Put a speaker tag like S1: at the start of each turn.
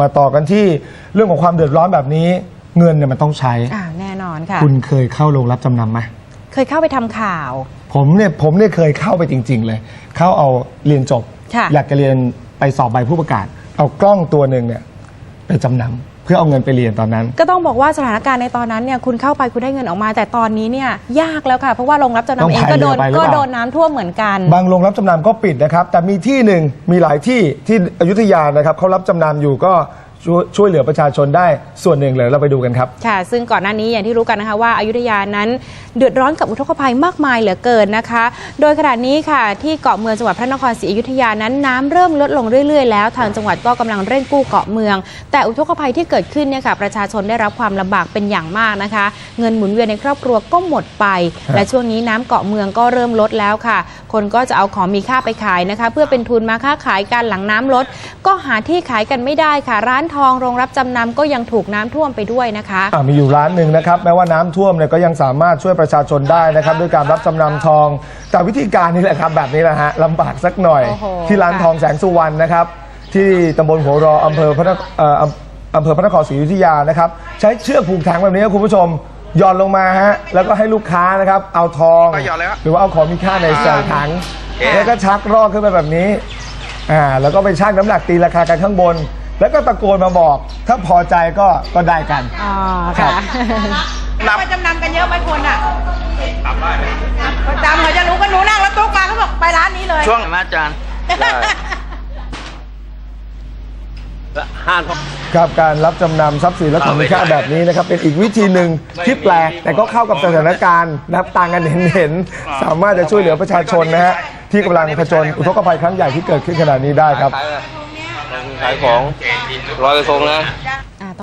S1: มาต่อกันที่เรื่องของความเดือดร้อนแบบนี้ เงินเนี่ยมันต้องใช้
S2: อ่าแน่นอนค่ะ
S1: คุณเคยเข้าโรงรับจำนำไหม
S2: เคยเข้าไปทำข่าว
S1: ผมเนี่ยผมเนี่ยเคยเข้าไปจริง ๆ เลย เข้าเอาเรียนจบ
S2: ค่ะ
S1: อยากจะเรียนไปสอบใบผู้ประกาศ เอากล้องตัวหนึ่งเนี่ยไปจำนำเพื่อเอาเงินไปเรียนตอนนั้น
S2: ก็ต้องบอกว่าสถานการณ์ในตอนนั้นเนี่ยคุณเข้าไปคุณได้เงินออกมา แต่ตอนนี้เนี่ยยากแล้วค่ะ เพราะว่าโรงรับจำ
S1: ต้อง
S2: นำเองก็โดน
S1: พายเรือไปหรือ
S2: ก็
S1: เปล่า
S2: โดนน้ำท่วมเหมือนกัน
S1: บางโรงรับจำนำก็ปิดนะครับ แต่มีที่หนึ่งมีหลายที่ที่อยุธยานะครับเขารับจำนำอยู่ก็ ช่วยช่วยเหลือประชาชนได้ส่วนหนึ่งเลยเราไปดูกันครับ
S2: ค่ะ ซึ่งก่อนหน้านี้อย่างที่รู้กันนะคะว่าอายุทยานั้นเดือดร้อนกับอุทกภัยมากมายเหลือเกินนะคะ โดยขณะนี้ค่ะ ที่เกาะเมืองจังหวัดพระนครศรีอยุธยานั้นน้ำเริ่มลดลงเรื่อยๆ แล้วทางจังหวัดก็กำลังเร่งกู้เกาะเมือง แต่อุทกภัยที่เกิดขึ้นเนี่ยค่ะประชาชนได้รับความลำบากเป็นอย่างมากนะคะ เงินหมุนเวียนในครอบครัวก็หมดไป
S1: ครับ
S2: และช่วงนี้น้ำเกาะเมืองก็เริ่มลดแล้วค่ะ คนก็จะเอาของมีค่าไปขายนะคะ เพื่อเป็นทุนมาค้าขายกันหลังน้ำลด ก็หาที่ขายกันไม่ได้ค่ะร้านทองโรงรับจำนำก็ยังถูกน้ำท่วมไปด้วยนะคะ
S1: อะมีอยู่ร้านหนึ่งนะครับแม้ว่าน้ำท่วมเนี่ยก็ยังสามารถช่วยประชาชนได้นะครับ ด้วยการรับจำนำทอง แต่วิธีการนี่แหละครับแบบนี้แหละฮะลำบากสักหน่อย
S2: โอ้โห
S1: ที่ร้านทองแสงสุวรรณนะครับ ที่ตำบลหัวรออำเภอพระนครเอ่ออำอำเภอพระนครศรีอยุธยานะครับ ใช้เชือกผูกแทงแบบนี้ครับคุณผู้ชมหย่อนลงมาฮะแล้วก็ให้ลูกค้านะครับเอาทอง
S3: ก็หย่อนเลยครับ
S1: หรือว่าเอาของมีค่าในใส่ถังแล้วก็ชักรอกขึ้นไปแบบนี้อ่าแล้วก็ไปชั่งน้ำหนักตีราคากันข้างบน แล้วก็ตะโกนมาบอก ถ้าพอใจก็ก็ได้กัน
S2: อ๋อค่ะ
S3: นับ
S4: ไปจำนำกันเยอะไหมคนอะประจำเขาจะรู้กันหนูนั่งรถตุ๊กมาเขาบอกไปร้านนี้เลย
S3: ช่วงมาอาจารย์ห้าน
S1: ครับการรับจำนำทรัพย์สินและของมีค่าแบบนี้นะครับ เป็นอีกวิธีหนึ่งที่แปลก แต่ก็เข้ากับสถานการณ์นับต่างกันเห็นเห็นๆสามารถจะช่วยเหลือประชาชนนะฮะที่กำลังผจญอุทกภัยครั้งใหญ่ที่เกิดขึ้นขณะนี้ได้ครับ
S5: ขายของ